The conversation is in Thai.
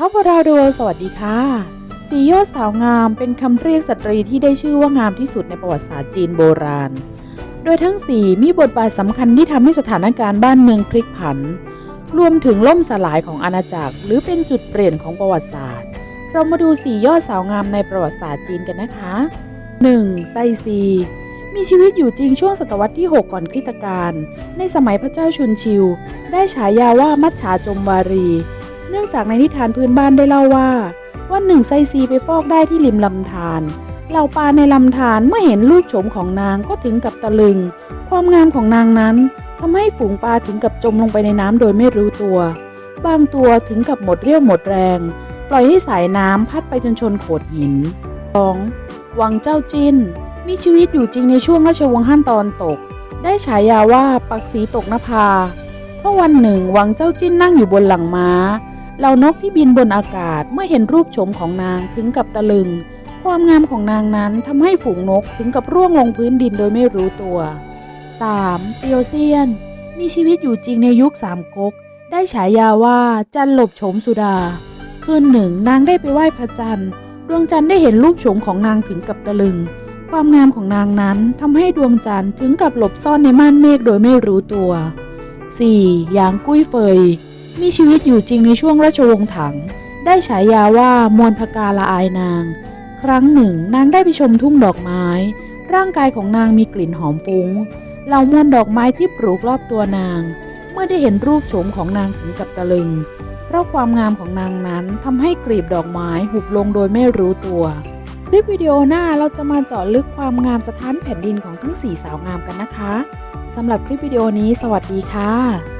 ท็อปราดูสวัสดีค่ะ สียอดสาวงามเป็นคำเรียกสตรีที่ได้ชื่อว่างามที่สุดในประวัติศาสตร์จีนโบราณ โดยทั้งสี่มีบทบาทสำคัญที่ทำให้สถานการณ์บ้านเมืองพลิกผัน รวมถึงล่มสลายของอาณาจักร หรือเป็นจุดเปลี่ยนของประวัติศาสตร์ เรามาดูสี่ยอดสาวงามในประวัติศาสตร์จีนกันนะคะ 1. ไซซีมีชีวิตอยู่จริงช่วงศตวรรษที่ 6 ก่อนคริสตกาลในสมัยพระเจ้าชุนชิว ได้ฉายาว่ามัจฉาจมวารี เนื่องจากในนิทานพื้นบ้านได้เล่าว่า วันหนึ่งไซซีไปฟอกได้ที่ริมลำธารเหล่าปลาในลำธารเมื่อเห็นรูปโฉมของนางก็ถึงกับตะลึง ความงามของนางนั้นทำให้ฝูงปลาถึงกับจมลงไปในน้ำโดยไม่รู้ตัว บางตัวถึงกับหมดเรี่ยวหมดแรง ปล่อยให้สายน้ำพัดไปจนชนโขดหิน 2. วังเจ้าจินมีชีวิตอยู่จริงในช่วงราชวงศ์ฮั่นตอนตก ได้ฉายาว่าปักสีตกนภาเพราะวันหนึ่งวังเจ้าจิ้นนั่งอยู่บนหลังม้า เหล่านกที่บินบนอากาศเมื่อเห็นรูปโฉมของนางถึงกับตะลึง ความงามของนางนั้นทำให้ฝูงนกถึงกับร่วงลงพื้นดินโดยไม่รู้ตัว 3. เตียวเซียน มีชีวิตอยู่จริงในยุคสามก๊กได้ฉายาว่าจันหลบโฉมสุดา คืนหนึ่งนางได้ไปไหว้พระจันทร์ ดวงจันทร์ได้เห็นรูปโฉมของนางถึงกับตะลึง ความงามของนางนั้นทำให้ดวงจันทร์ถึงกับหลบซ่อนในม่านเมฆโดยไม่รู้ตัว 4. หยางกุ้ยเฟย มีชีวิตอยู่จริงในช่วงราชวงศ์ถัง ได้ฉายาว่ามวลพกาละอายนาง ครั้งหนึ่งนางได้ไปชมทุ่งดอกไม้ ร่างกายของนางมีกลิ่นหอมฟุง้ง เหล่ามวลดอกไม้ที่ปลูกรอบตัวนาง เมื่อได้เห็นรูปโฉมของนางถึงกับตะลึง เพราะความงามของนางนั้นทำให้กลีบดอกไม้หุบลงโดยไม่รู้ตัวคลิปวิดีโอหน้าเราจะมาเจาะลึกความงามสถานแผ่นดินของทั้ง 4 สาวงามกันนะคะ สำหรับคลิปวิดีโอนี้สวัสดีค่ะ